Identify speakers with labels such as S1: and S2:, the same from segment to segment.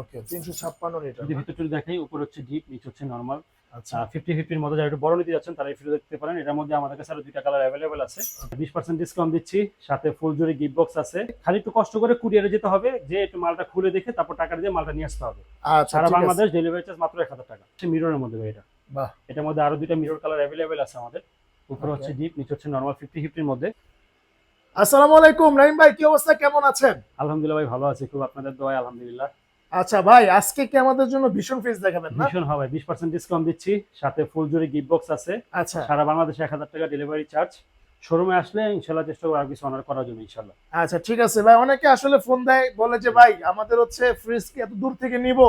S1: ওকে তিনশো ছাপ্পান্ন লিটার
S2: যদি ভিতরটা দেখাই উপর হচ্ছে ডিপ নিচ হচ্ছে নর্মাল
S1: আচ্ছা।
S2: ফিফটি ফিফটির মধ্যে যারা একটু বড় নিতে যাচ্ছেন তারা ফিরে দেখতে পারেন। এটার মধ্যে আমাদের কাছে আরও দুইটা কালার অ্যাভেলেবেল আছে। বিশ পার্সেন্ট ডিসকাউন্ট দিচ্ছি। সাথে ফুল জুড়ে গিফট বক্স আছে। খালি একটু কষ্ট করে কুরিয়ারে যেতে হবে যে একটু মালটা খুলে দেখে তারপর টাকা দিয়ে মালটা নিয়ে আসতে হবে।
S1: আচ্ছা
S2: সারা বাংলাদেশ ডেলিভারি চার্জ মাত্র এক হাজার টাকা। মিররের মধ্যে এটা।
S1: বাহ।
S2: এটার মধ্যে আরও দুইটা মিরর কালার অ্যাভেলেবেল আছে আমাদের। উপরে হচ্ছে ডিপ নিচে হচ্ছে নর্মাল ফিফটি ফিফটির মধ্যে।
S1: আসসালামু আলাইকুম নাইম ভাই কি অবস্থা? কেমন আছেন?
S2: আলহামদুলিল্লাহ ভাই ভালো আছি। খুব আপনাদের দোয়ায় আলহামদুলিল্লাহ।
S1: আচ্ছা ভাই আজকে কি আমাদের জন্য ভীষণ ফ্রিজ দেখাবেন না?
S2: ভীষণ হবে বিশ পার্সেন্ট ডিসকাউন্ট দিচ্ছি। সাথে ফুল জুড়ে গিফট বক্স আছে।
S1: আচ্ছা।
S2: সারা বাংলাদেশে এক হাজার টাকা ডেলিভারি চার্জ শোরুমে আসলে ইনশাল্লাহ চেষ্টা করব আর কিছু অনার করার জন্য ইনশাল্লাহ।
S1: আচ্ছা ঠিক আছে ভাই অনেকে আসলে ফোন দেয় বলে যে ভাই আমাদের হচ্ছে ফ্রিজ কি এত দূর থেকে নিব?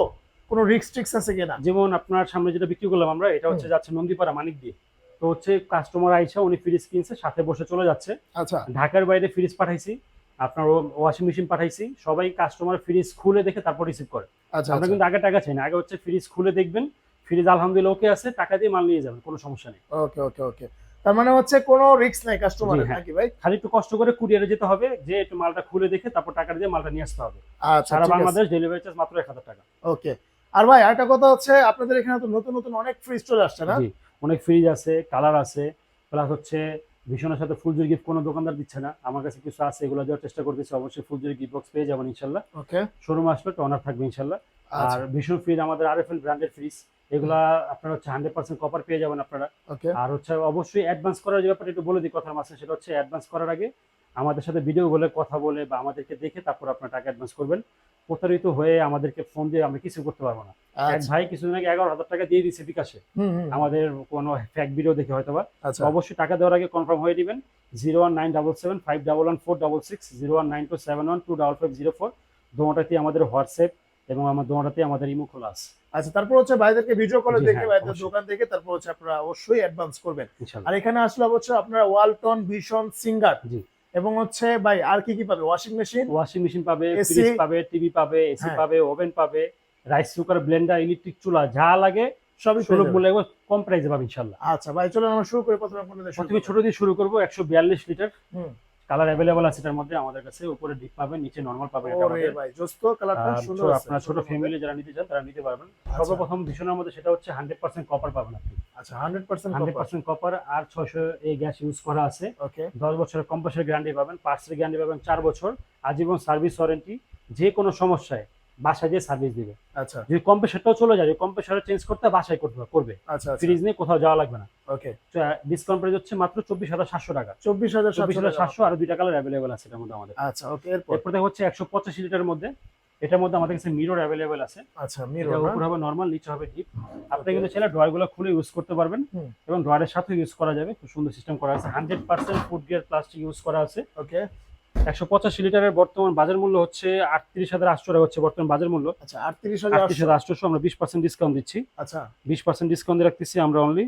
S1: কোনো রিক্স টিক্স আছে কিনা?
S2: যেমন আপনার সামনে যেটা বিক্রি করলাম আমরা এটা হচ্ছে যাচ্ছে নন্দীপাড়া মানিক দিয়ে। তো হচ্ছে কাস্টমার আইসা উনি ফ্রিজ কিনছে সাথে বসে চলে যাচ্ছে।
S1: আচ্ছা।
S2: ঢাকার বাইরে ফ্রিজ পাঠাইছি। আপনার ওয়াশিং মেশিন পাঠাইছি সবাই কাস্টমার ফ্রিজ খুলে দেখে তারপর রিসিভ করে।
S1: আচ্ছা
S2: আমরা কিন্তু আগে টাকা চাই না আগে হচ্ছে ফ্রিজ খুলে দেখবেন ফ্রিজ আলহামদুলিল্লাহ ওকে আছে টাকা দিয়ে মাল নিয়ে যাবেন কোনো সমস্যা নেই।
S1: ওকে ওকে ওকে তার মানে হচ্ছে কোনো রিক্স নাই কাস্টমারের
S2: হ্যাঁ।
S1: নাকি ভাই?
S2: খালি একটু কষ্ট করে কুরিয়ারে যেতে হবে যে একটু মালটা খুলে দেখে তারপর টাকা দিয়ে মালটা নিয়ে আসতে হবে।
S1: আচ্ছা
S2: সারা বাংলাদেশ ডেলিভারি চার্জ মাত্র এক হাজার টাকা।
S1: ওকে আর ভাই আরেকটা কথা হচ্ছে আপনাদের এখানে তো নতুন নতুন অনেক ফ্রিজ চলে আসছে না?
S2: অনেক ফ্রিজ আছে কালার আছে প্লাস হচ্ছে ভীষণের সাথে ফুলজুরি গিফট কোনো দোকানদার দিচ্ছে না। আমার কাছে কিছু আছে এগুলো দেওয়ার চেষ্টা করতেছি। অবশ্যই ফুলজুরি গিফট বক্স পেয়ে যাবেন ইনশাল্লাহ।
S1: ওকে।
S2: শোরুম আসলে তো অনার থাকবে ইনশাল্লাহ।
S1: আচ্ছা।
S2: আর ভীষণ ফ্রিজ আমাদের আর এফ এল ব্র্যান্ডের ফ্রিজ এগুলা আপনারা হচ্ছে হান্ড্রেড পার্সেন্ট কপার পেয়ে যাবেন আপনারা।
S1: ওকে।
S2: আর হচ্ছে অবশ্যই অ্যাডভান্স করার যে ব্যাপারে একটু বলে দিই কথার মাসে সেটা হচ্ছে অ্যাডভান্স করার আগে আমাদের সাথে ভিডিও বলে কথা বলে বা আমাদেরকে দেখে তারপর আপনার টাকা অ্যাডভান্স করবেন। প্রতারিত হয়ে আমাদেরকে ফোন দিয়ে আমরা কিছু করতে পারব না। এক
S1: আচ্ছা।
S2: ভাই কিছুদিন আগে এগারো হাজার টাকা দিয়ে দিচ্ছে বিকাশে। আমাদের কোনো ফ্যাক ভিডিও দেখে হয়তো বা।
S1: আচ্ছা।
S2: অবশ্যই টাকা দেওয়ার আগে কনফার্ম হয়ে দিবেন zero one nine double seven five double one four double six zero one nine two seven one two double five zero four দোটাতেই আমাদের হোয়াটসঅ্যাপ এবং আমার দোটাতেই আমাদের ইমো খোলা আছে।
S1: আচ্ছা তারপর হচ্ছে ভাইদেরকে ভিডিও কলে দেখে
S2: হ্যাঁ,
S1: ভাইদের দোকান থেকে তারপর হচ্ছে আপনারা অবশ্যই অ্যাডভান্স করবেন। আর এখানে আসলে হচ্ছে আপনারা ওয়ালটন ভিশন সিঙ্গার। এবং হচ্ছে ভাই আর কি কি পাবে ওয়াশিং মেশিন
S2: ওয়াশিং মেশিন পাবে
S1: এসি
S2: ফ্রিজ পাবে টিভি পাবে এসি
S1: হ্যাঁ।
S2: পাবে ওভেন পাবে রাইস কুকার ব্লেন্ডার ইলেকট্রিক চুলা যা লাগে
S1: সবই
S2: সুলভ। মূল্যে একবার কম প্রাইসে পাবে ইনশাল্লাহ
S1: আচ্ছা ভাই চলুন আমরা শুরু করি প্রথমে
S2: প্রথমে ছোট দিয়ে শুরু করব একশো বিয়াল্লিশ লিটার
S1: হুম।
S2: কালার अवेलेबल আছে এটার মধ্যে আমাদের কাছে উপরে ডিপ পাবেন নিচে নরমাল পাবেন এটা আমাদের।
S1: ভাই জোস্ত কালারটা সুন্দর আছে
S2: আপনারা ছোট ফ্যামিলি যারা নিতে চান তারা নিতে পারবেন।
S1: আচ্ছা।
S2: সর্বপ্রথম ভীষণের মধ্যে সেটা হচ্ছে হান্ড্রেড পার্সেন্ট কপার পাবেন আপনি।
S1: আচ্ছা 100%
S2: হান্ড্রেড
S1: কপার
S2: পার্সেন্ট কপার আর ছয়শো এই গ্যাস ইউজ করা আছে।
S1: ওকে
S2: দশ বছরের কম্পাসের গ্যারান্টি পাবেন পার্টসের গ্যারান্টি পাবেন 4 বছর আজীবন সার্ভিস ওয়ারেন্টি যে কোনো সমস্যায়। বাসায় দিয়ে সার্ভিস দিবে।
S1: আচ্ছা।
S2: যদি কম্প্রেসারটাও চলে যায় কম্প্রেসার চেঞ্জ করতে বাসায় করতে হবে- করবে।
S1: আচ্ছা আচ্ছা।
S2: ফ্রিজ নিয়ে কোথাও যাওয়া লাগবে না।
S1: ওকে
S2: ডিসকাউন্ট প্রাইস হচ্ছে মাত্র চব্বিশ হাজার সাতশো টাকা।
S1: 24700
S2: চব্বিশ হাজার সাতশো আর দুইটা কালার অ্যাভেলেবেল আছে এটার মধ্যে আমাদের।
S1: আচ্ছা ওকে এরপর?
S2: এরপর দেখা হচ্ছে একশো পঁচাশি লিটারের মধ্যে। এটার মধ্যে আমাদের কাছে মিরর অ্যাভেলেবেল আছে।
S1: আচ্ছা
S2: এটা
S1: মিরর
S2: উপর হবে নর্মাল নিচে হবে ডিপ আপনি কিন্তু চাইলে ড্রয়ারগুলো খুলে ইউজ করতে পারবেন। এবং ড্রয়ারের সাথে ইউজ করা যাবে। খুব সুন্দর সিস্টেম করা আছে। Hundred percent food gear plastic use করা আছে।
S1: ওকে
S2: একশো পঁচাশি লিটারের বর্তমান বাজার মূল্য হচ্ছে আটত্রিশ হাজার আটশো টাকা হচ্ছে বর্তমান বাজার মূল্য।
S1: আচ্ছা 38000
S2: আটত্রিশ হাজার আটশো আমরা বিশ পার্সেন্ট ডিসকাউন্ট দিচ্ছি।
S1: আচ্ছা।
S2: বিশ পার্সেন্ট ডিসকাউন্ট রাখতেছি আমরা অনলি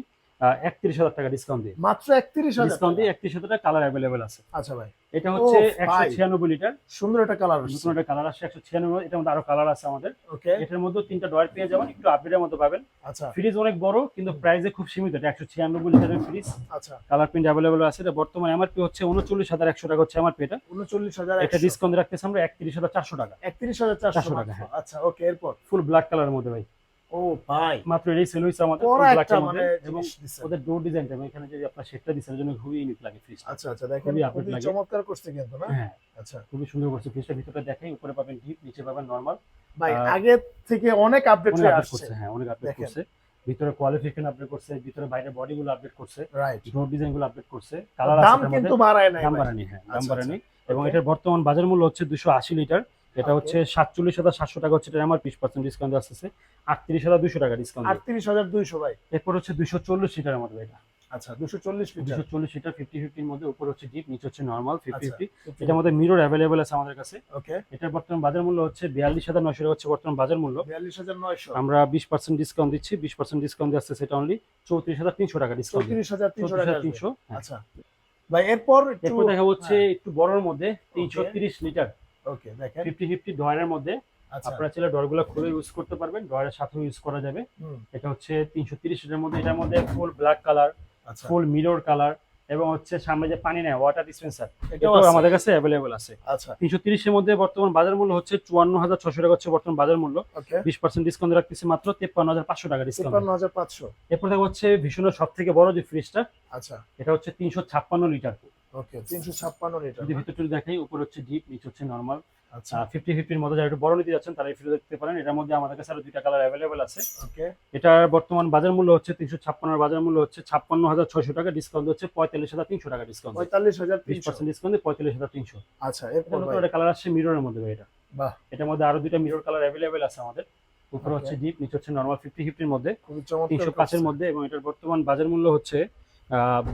S2: একত্রিশ হাজার টাকা ডিসকাউন্ট দিই
S1: মাত্র 31000
S2: ডিসকাউন্ট দিয়ে একত্রিশ হাজার টাকা কালার অ্যাভেলেবেল আছে।
S1: আচ্ছা ভাই।
S2: এটা হচ্ছে একশো ছিয়ানব্বই লিটার
S1: সুন্দর একটা কালার
S2: নতুন একটা কালার আসছে একশো ছিয়ানব্বই। এটার মধ্যে আরও কালার আছে আমাদের।
S1: ওকে।
S2: এটার মধ্যে তিনটা ডয়ার পেয়ে যাবেন একটু আপডেটের মতো পাবেন।
S1: আচ্ছা।
S2: ফ্রিজ অনেক বড় কিন্তু প্রাইসে খুব সীমিত। এটা একশো ছিয়ানব্বই লিটারের ফ্রিজ
S1: আচ্ছা।
S2: কালার প্রিন্ট অ্যাভেলেবল আছে। এটা বর্তমানে এমআরপি হচ্ছে উনচল্লিশ হাজার একশো টাকা হচ্ছে এমআরপি এটা।
S1: 39000
S2: এটা ডিসকাউন্ট রাখতেছি আমরা একত্রিশ হাজার চারশো টাকা।
S1: 31400
S2: 400 টাকা,
S1: টাকা
S2: হ্যাঁ।
S1: আচ্ছা ওকে এরপর?
S2: ফুল ব্ল্যাক কালারের মধ্যে ভাই।
S1: ও ভাই।
S2: মাত্র সেল আমাদের
S1: মানে।
S2: ওদের ডোর ডিজাইনটা এখানে যে আপনার দিচ্ছে এর জন্য খুবই ইউনিক লাগে ফ্রিজ
S1: আচ্ছা আচ্ছা দেখেন
S2: খুবই
S1: খুবই
S2: লাগে।
S1: চমৎকার করছে কিন্তু না?
S2: হ্যাঁ
S1: আচ্ছা।
S2: খুবই সুন্দর করছে ফ্রিজটা দেখাই উপরে পাবেন ডিপ নিচে পাবেন নর্মাল
S1: ভাই আগে থেকে অনেক আপডেট হয়ে আসছে।
S2: হ্যাঁ অনেক আপডেট। করছে। ভিতরে কোয়ালিফিকেশন আপডেট করছে ভিতরে বাইরে বডি গুলো আপডেট করছে
S1: রাইট
S2: ডোর ডিজাইনগুলো আপডেট করছে কালার
S1: দাম কিন্তু বাড়ায় নাই
S2: দাম বাড়ানি হ্যাঁ দাম
S1: আচ্ছা,
S2: বাড়ানি এবং এটার বর্তমান বাজার মূল্য হচ্ছে দুশো আশি লিটার। এটা হচ্ছে সাতচল্লিশ হাজার সাতশো টাকা হচ্ছে এটা আমার বিশ পার্সেন্ট ডিসকাউন্ট আসতেছে। আটত্রিশ হাজার দুশো টাকা ডিসকাউন্ট
S1: 38200 ভাই।
S2: এরপর হচ্ছে দুশো চল্লিশ মধ্যে এটা।
S1: আচ্ছা 240 লিটার।
S2: দুশো চল্লিশ লিটার ফিফটি ফিফটির মধ্যে উপর হচ্ছে ডিপ নিচে হচ্ছে নর্মাল ফিফটি ফিফটি এটার মধ্যে মিরর অ্যাভেলেবেল আছে আমাদের কাছে।
S1: ওকে
S2: এটার বর্তমান বাজার মূল্য হচ্ছে বিয়াল্লিশ হাজার নয়শো টাকা হচ্ছে বর্তমান বাজার মূল্য।
S1: 42900
S2: আমরা বিশ পার্সেন্ট ডিসকাউন্ট দিচ্ছি বিশ পার্সেন্ট ডিসকাউন্ট আসছে সেটা অনলি চৌত্রিশ হাজার তিনশো টাকা ডিসকাউন্ট
S1: 34300 টাকা আসবে।
S2: তিনশো
S1: আচ্ছা। ভাই এরপর
S2: এরপর দেখা হচ্ছে
S1: হ্যাঁ।
S2: একটু বড়র মধ্যে তিনশো তিরিশ লিটার।
S1: ওকে দেখেন।
S2: ফিফটি ফিফটি ডয়ারের মধ্যে
S1: আচ্ছা।
S2: আপনারা চাইলে ডয়ারগুলো খুলে ইউজ করতে পারবেন ডয়ারের সাথেও ইউজ করা যাবে। এটা হচ্ছে তিনশো তিরিশ লিটার মধ্যে এটার মধ্যে full black colour full mirror colour এবং হচ্ছে সামনে যে পানি নেয় ওয়াটার ডিসপেন্সার
S1: এটাও
S2: আমাদের কাছে অ্যাভেলেবল আছে।
S1: আচ্ছা।
S2: তিনশো তিরিশের মধ্যে বর্তমান বাজার মূল্য হচ্ছে চুয়ান্ন হাজার ছশো টাকা হচ্ছে বর্তমান বাজার মূল্য। বিশ পার্সেন্ট ডিসকাউন্ট রাখতেছি মাত্র তেপ্পান্ন হাজার পাঁচশো টাকা ডিসকাউন্ট
S1: হাজার পাঁচশো।
S2: এরপর দেখা হচ্ছে ভীষণের সব থেকে বড় যে ফ্রিজটা
S1: আচ্ছা।
S2: এটা হচ্ছে তিনশো ছাপ্পান্ন লিটার
S1: ওকে তিনশো ছাপ্পান্ন লিটার
S2: যদি ভিতরটা দেখাই উপরে হচ্ছে ডিপ নিচে হচ্ছে নর্মাল
S1: আচ্ছা।
S2: ফিফটি ফিফটির মধ্যে যারা একটু বড় নিতে যাচ্ছেন তারা এই ফ্রিজ দেখতে পারেন। এটার মধ্যে আমাদের কাছে আরও দুইটা কালার অ্যাভেলেবেল আছে।
S1: ওকে
S2: এটার বর্তমান বাজার মূল্য হচ্ছে তিনশো ছাপ্পান্ন বাজার মূল্য হচ্ছে ছাপ্পান্ন হাজার ছয়শো টাকা। ডিসকাউন্ট হচ্ছে পঁয়তাল্লিশ হাজার তিনশো টাকা ডিসকাউন্ট
S1: পঁয়তাল্লিশ হাজার
S2: বিশ
S1: তিনশো
S2: পার্সেন্ট ডিসকাউন্ট পঁয়তাল্লিশ হাজার তিনশো।
S1: আচ্ছা
S2: এটা
S1: এরপর
S2: একটা কালার আসছে মিররের মধ্যে এটা।
S1: বাহ।
S2: এটার মধ্যে আরও দুইটা মিরর কালার আছে আমাদের। উপরে. হচ্ছে ডিপ নিচে হচ্ছে নর্মাল ফিফটি ফিফটির মধ্যে। মধ্যে এবং এটার বর্তমান বাজার মূল্য হচ্ছে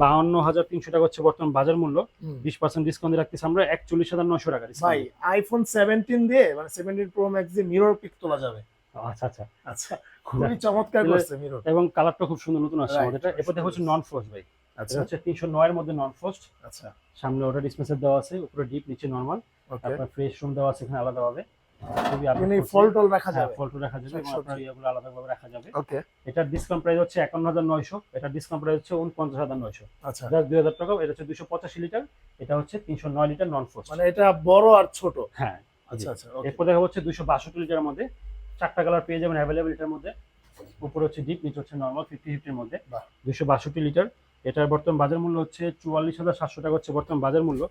S2: বাহান্ন হাজার তিনশো টাকা হচ্ছে বর্তমান বাজার মূল্য। বিশ পার্সেন্ট ডিসকাউন্ট রাখতেছি আমরা একচল্লিশ হাজার নশো টাকা
S1: ভাই আইফোন সেভেন্টিন দিয়ে মানে সেভেন্টিন প্রো ম্যাক্স দিয়ে মিরর পিক তোলা যাবে।
S2: আচ্ছা আচ্ছা।
S1: আচ্ছা খুবই চমৎকার করছে মিরর
S2: এবং কালারটা খুব সুন্দর নতুন আসছে আমাদের এটা। এরপর দেখা হচ্ছে নন ফ্রস্ট ভাই।
S1: আচ্ছা।
S2: হচ্ছে তিনশো নয়ের মধ্যে নন ফ্রস্ট
S1: আচ্ছা।
S2: সামনে ওটা ডিসপেন্সার দেওয়া আছে উপরে ডিপ নিচে নর্মাল আপনার ফ্রেশ রুম দেওয়া আছে এখানে আলাদাভাবে। খুবই
S1: মানে ফল টল রাখা যাবে।
S2: ফল্ট রাখা যাবে এবং আপনার ইয়েগুলো আলাদাভাবে রাখা যাবে।
S1: ওকে।
S2: এটার ডিসকাউন্ট প্রাইস হচ্ছে প্রাইস হচ্ছে
S1: আচ্ছা।
S2: জাস্ট টাকা এটা হচ্ছে দুশো পঁচাশি লিটার এটা হচ্ছে তিনশো নয় লিটার নন ফোর্স
S1: মানে এটা বড় আর ছোট?
S2: হ্যাঁ
S1: আচ্ছা আচ্ছা
S2: এরপর দেখা হচ্ছে লিটারের মধ্যে। চারটা কালার পেয়ে যাবেন অ্যাভেলেবল এটার মধ্যে। উপরে হচ্ছে ডিপ নিচে হচ্ছে নর্মাল ফিফটি ফিফটির মধ্যে। দুশো বাষট্টি লিটার এটার বর্তমান বাজার মূল্য হচ্ছে চুয়াল্লিশ হাজার সাতশো টাকা হচ্ছে বর্তমান বাজার মূল্য।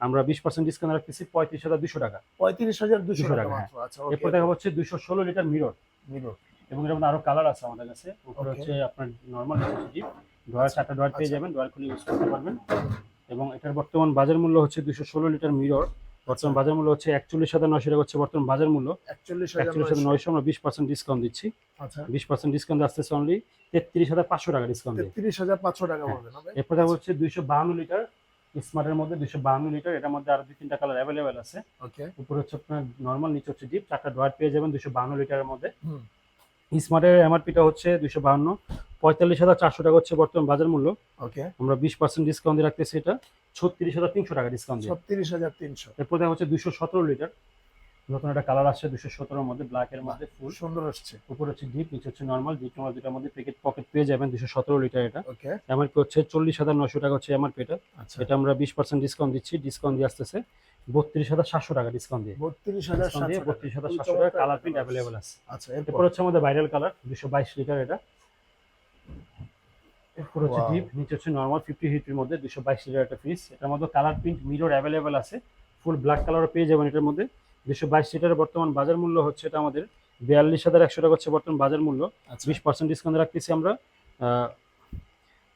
S2: আমরা বিশ পার্সেন্ট ডিসকাউন্ট রাখতেছি পঁয়ত্রিশ হাজার দুশো টাকা।
S1: পঁয়ত্রিশ হাজার দুশো টাকা আচ্ছা
S2: এরপর দেখা হচ্ছে দুশো ষোলো লিটার মিরর।
S1: মিরর।
S2: এবং এর মধ্যে আরও কালার আছে আমাদের কাছে। উপরে হচ্ছে আপনার নর্মাল ডয়ার চারটা ডয়ার পেয়ে
S1: আচ্ছা।
S2: যাবেন ডয়ার খুলে ইউজ করতে পারবেন। এবং এটার বর্তমান বাজার মূল্য হচ্ছে দুশো ষোলো লিটার মিরর। বর্তমান বাজার মূল্য হচ্ছে একচল্লিশ হাজার নয়শো টাকা হচ্ছে বর্তমান বাজার মূল্য।
S1: একচল্লিশ হাজার
S2: নয়শো। আমরা বিশ পার্সেন্ট ডিসকাউন্ট দিচ্ছি।
S1: আচ্ছা।
S2: বিশ পার্সেন্ট ডিসকাউন্ট আসতেছে অনলি তেত্রিশ হাজার পাঁচশো টাকা ডিসকাউন্ট
S1: তেত্রিশ হাজার পাঁচশো টাকা
S2: হ্যাঁ। এরপর হচ্ছে দুইশো বাহান্ন লিটার স্মার্টের মধ্যে দুইশো বাহান্ন লিটার এটার মধ্যে আরও দুই তিনটা কালার অ্যাভেলেবেল আছে।
S1: ওকে।
S2: উপরে হচ্ছে আপনার নর্মাল নিচে হচ্ছে ডিপ চারটা ডয়ার পেয়ে যাবেন দুশো বাহান্ন লিটারের মধ্যে। স্মার্টের এমআরপিটা হচ্ছে দুশো বাহান্ন। পঁয়তাল্লিশ হাজার চারশো টাকা হচ্ছে বর্তমান বাজার মূল্য।
S1: ওকে।
S2: আমরা বিশ পার্সেন্ট ডিসকাউন্ট দিয়ে রাখতেছি এটা। ছত্রিশ হাজার তিনশো টাকা ডিসকাউন্ট
S1: ছত্রিশ হাজার তিনশো।
S2: এরপর হচ্ছে দুশো সতেরো লিটার নতুন একটা কালার আসছে দুশো সতেরোর মধ্যে ব্ল্যাকের মধ্যে ফুল
S1: সুন্দর আসছে।
S2: উপরে হচ্ছে ডিপ নিচে হচ্ছে নর্মাল ডিপ নর্মাল দুটার মধ্যে প্যাকেট পকেট পেয়ে যাবেন দুশো সতেরো লিটার এটা।
S1: ওকে।
S2: এমআরপি হচ্ছে চল্লিশ হাজার নশো টাকা হচ্ছে এমআরপি এটা।
S1: আচ্ছা।
S2: এটা আমরা বিশ পার্সেন্ট ডিসকাউন্ট দিচ্ছি। ডিসকাউন্ট দিয়ে আসতেছে বত্রিশ হাজার সাতশো টাকা ডিসকাউন্ট দিয়ে।
S1: বত্রিশ হাজার
S2: বত্রিশ হাজার সাতশো টাকা কালার প্রিন্ট অ্যাভেলেবেল আছে।
S1: আচ্ছা
S2: এরপর
S1: এরপর
S2: হচ্ছে আমাদের ভাইরাল কালার দুশো বাইশ লিটার এটা। এরপর হচ্ছে ডিপ নিচে হচ্ছে নর্মাল ফিফটি হিটের মধ্যে দুশো বাইশ লিটার একটা ফ্রিজ এটার মধ্যে কালার প্রিন্ট মিরর অ্যাভেলেবেল আছে। ফুল ব্ল্যাক কালারও পেয়ে যাবেন এটার মধ্যে। দুশো বাইশ লিটারের বর্তমান বাজার মূল্য হচ্ছে এটা আমাদের বিয়াল্লিশ হাজার একশো টাকা হচ্ছে বর্তমান বাজার মূল্য।
S1: আচ্ছা।
S2: বিশ পার্সেন্ট ডিসকাউন্ট রাখতেছি আমরা।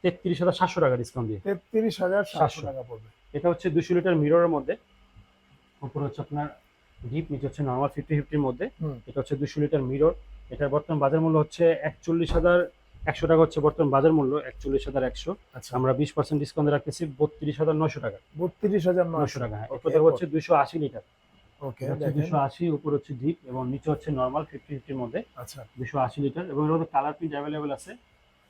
S2: তেত্রিশ হাজার সাতশো টাকা ডিসকাউন্ট দিয়ে।
S1: তেত্রিশ হাজার সাতশো টাকা পড়বে।
S2: এটা হচ্ছে দুশো লিটার মিররের মধ্যে। উপরে হচ্ছে আপনার ডিপ নিচে হচ্ছে নর্মাল ফিফটি ফিফটির মধ্যে। এটা হচ্ছে দুশো লিটার মিরর এটার বর্তমান বাজার মূল্য হচ্ছে একচল্লিশ হাজার একশো টাকা হচ্ছে বর্তমান বাজার মূল্য একচল্লিশ হাজার একশো।
S1: আচ্ছা।
S2: আমরা বিশ পার্সেন্ট ডিসকাউন্ট রাখতেছি বত্রিশ হাজার নয়শো টাকা।
S1: বত্রিশ হাজার
S2: নয়শো। টাকা হ্যাঁ। হচ্ছে দুশো আশি লিটার।
S1: ওকে
S2: দুশো আশি উপর হচ্ছে ডিপ এবং নিচে হচ্ছে নর্মাল ফিফটি ফিফটির মধ্যে
S1: আচ্ছা।
S2: দুশো আশি লিটার এবং এর মধ্যে কালার প্রিন্ট অ্যাভেলেবেল আছে।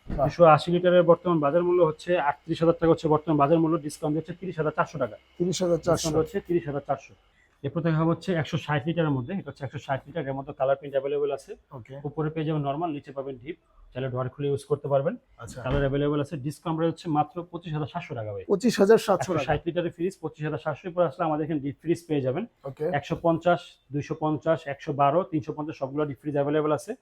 S2: দুশো আশি লিটারের বর্তমান বাজার মূল্য হচ্ছে আটত্রিশ হাজার টাকা হচ্ছে বর্তমান বাজার মূল্য ডিসকাউন্ট হচ্ছে তিরিশ হাজার চারশো টাকা।
S1: তিরিশ হাজার চারশো।
S2: হচ্ছে তিরিশ হাজার চারশো। এরপর দেখা হচ্ছে একশো ষাট লিটারের মধ্যে এটা হচ্ছে একশো ষাট লিটার এর মধ্যে কালার প্রিন্ট অ্যাভেলেবেল আছে। উপরে পেয়ে যাবেন নর্মাল নিচে পাবেন ডিপ চাইলে ডোয়ার খুলে ইউজ করতে পারবেন।
S1: আচ্ছা।
S2: কালার অ্যাভেলেবেল আছে। ডিসকাউন্ট রেট হচ্ছে মাত্র পঁচিশ হাজার সাতশো টাকা ভাই।
S1: পঁচিশ হাজার সাতশো
S2: ষাট লিটারের ফ্রিজ পঁচিশ হাজার সাতশো। পর আসলে আমাদের এখানে ডিপ ফ্রিজ পেয়ে যাবেন। একশো পঞ্চাশ দুইশো পঞ্চাশ একশো বারো তিনশো পঞ্চাশ সবগুলো ডিপ ফ্রিজ অ্যাভেলেবেল আছে।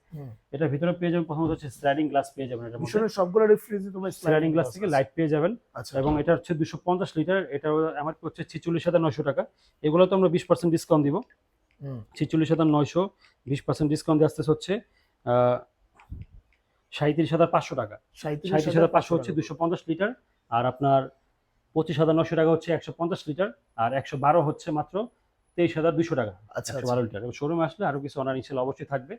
S2: এটার ভিতরে পেয়ে যাবেন প্রথমত হচ্ছে স্লাইডিং গ্লাস পেয়ে যাবেন
S1: মিশনের সবগুলো রিফ্রিজ তোমার
S2: স্লাইডিং গ্লাস থেকে লাইট পেয়ে যাবেন।
S1: আচ্ছা।
S2: এবং এটা হচ্ছে দুশো পঞ্চাশ লিটার এটা আমার হচ্ছে ছিচল্লিশ হাজার নয়শো টাকা। এগুলো তো আমরা বিশ পার্সেন্ট ডিসকাউন্ট দিব। ছেচল্লিশ হাজার নয়শো বিশ পার্সেন্ট ডিসকাউন্ট দিয়ে আসতেছে হচ্ছে সাঁত্রিশ হাজার পাঁচশো টাকা।
S1: সাঁত্রিশ
S2: হাজার পাঁচশো হচ্ছে দুশো পঞ্চাশ লিটার আর আপনার পঁচিশ হাজার নশো টাকা হচ্ছে একশো পঞ্চাশ লিটার আর একশো বারো হচ্ছে মাত্র তেইশ হাজার দুশো টাকা
S1: আচ্ছা
S2: একশো
S1: আচ্ছা।
S2: বারো লিটার শোরুমে আসলে আরও কিছু অনার ইনশাল অবশ্যই থাকবে।